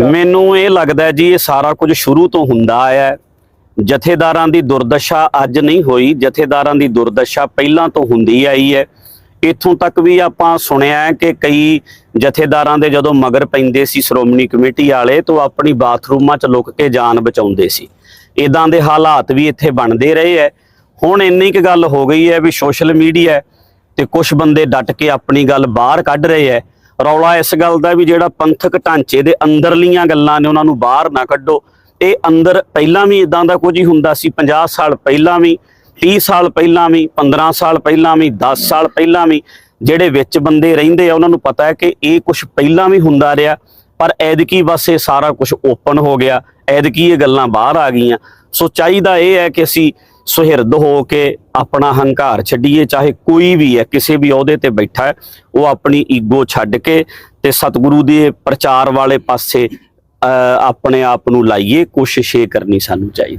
ਮੈਨੂੰ ਇਹ ਲੱਗਦਾ ਜੀ, ਇਹ ਸਾਰਾ ਕੁਝ ਸ਼ੁਰੂ ਤੋਂ ਹੁੰਦਾ ਆਇਆ ਜਥੇਦਾਰਾਂ ਦੀ ਦੁਰਦਸ਼ਾ ਅੱਜ ਨਹੀਂ ਹੋਈ। ਜਥੇਦਾਰਾਂ ਦੀ ਦੁਰਦਸ਼ਾ ਪਹਿਲਾਂ ਤੋਂ ਹੁੰਦੀ ਆਈ ਹੈ। ਇੱਥੋਂ ਤੱਕ ਵੀ ਆਪਾਂ ਸੁਣਿਆ ਕਿ ਕਈ ਜਥੇਦਾਰਾਂ ਦੇ ਜਦੋਂ ਮਗਰ ਪੈਂਦੇ ਸੀ ਸ਼੍ਰੋਮਣੀ ਕਮੇਟੀ ਵਾਲੇ, ਤਾਂ ਉਹ ਆਪਣੀ ਬਾਥਰੂਮਾਂ 'ਚ ਲੁਕ ਕੇ ਜਾਨ ਬਚਾਉਂਦੇ ਸੀ। ਇਦਾਂ ਦੇ ਹਾਲਾਤ ਵੀ ਇੱਥੇ ਬਣਦੇ ਰਹੇ ਹੈ। ਹੁਣ ਇੰਨੀ ਕੁ ਗੱਲ ਹੋ ਗਈ ਹੈ ਵੀ ਸੋਸ਼ਲ ਮੀਡੀਆ ਤੇ ਕੁਝ ਬੰਦੇ ਡਟ ਕੇ ਆਪਣੀ ਗੱਲ ਬਾਹਰ ਕੱਢ ਰਹੇ ਹੈ। ਰੌਲਾ ਇਸ ਗੱਲ ਦਾ ਵੀ ਜਿਹੜਾ ਪੰਥਕ ਢਾਂਚੇ ਦੇ ਅੰਦਰਲੀਆਂ ਗੱਲਾਂ ਨੇ ਉਹਨਾਂ ਨੂੰ ਬਾਹਰ ਨਾ ਕੱਢੋ। ਇਹ ਅੰਦਰ ਪਹਿਲਾਂ ਵੀ ਇਦਾਂ ਦਾ ਕੁਝ ਹੀ ਹੁੰਦਾ ਸੀ 50 ਸਾਲ ਪਹਿਲਾਂ ਵੀ 30 ਸਾਲ ਪਹਿਲਾਂ ਵੀ 15 ਸਾਲ ਪਹਿਲਾਂ ਵੀ 10 ਸਾਲ ਪਹਿਲਾਂ ਵੀ ਜਿਹੜੇ ਵਿੱਚ ਬੰਦੇ ਰਹਿੰਦੇ ਆ, ਉਹਨਾਂ ਨੂੰ ਪਤਾ ਹੈ ਕਿ ਇਹ ਕੁਝ ਪਹਿਲਾਂ ਵੀ ਹੁੰਦਾ ਰਿਹਾ, ਪਰ ਐਦਕੀ ਬਸ ਇਹ ਸਾਰਾ ਕੁਝ ਓਪਨ ਹੋ ਗਿਆ ਐਦਕੀ ਇਹ ਗੱਲਾਂ ਬਾਹਰ ਆ ਗਈਆਂ। ਸੋ ਚਾਹੀਦਾ ਇਹ ਹੈ ਕਿ ਅਸੀਂ ਸੁਹਿਰਦ ਹੋ ਕੇ ਆਪਣਾ ਹੰਕਾਰ ਛੱਡੀਏ ਚਾਹੇ ਕੋਈ ਵੀ ਹੈ ਕਿਸੇ ਵੀ ਅਹੁਦੇ ਤੇ ਬੈਠਾ ਹੈ ਉਹ ਆਪਣੀ ਈਗੋ ਛੱਡ ਕੇ ਤੇ ਸਤਿਗੁਰੂ ਦੇ ਪ੍ਰਚਾਰ ਵਾਲੇ ਪਾਸੇ ਅਹ, ਆਪਣੇ ਆਪ ਨੂੰ ਲਾਈਏ ਕੋਸ਼ਿਸ਼ ਇਹ ਕਰਨੀ ਸਾਨੂੰ ਚਾਹੀਦੀ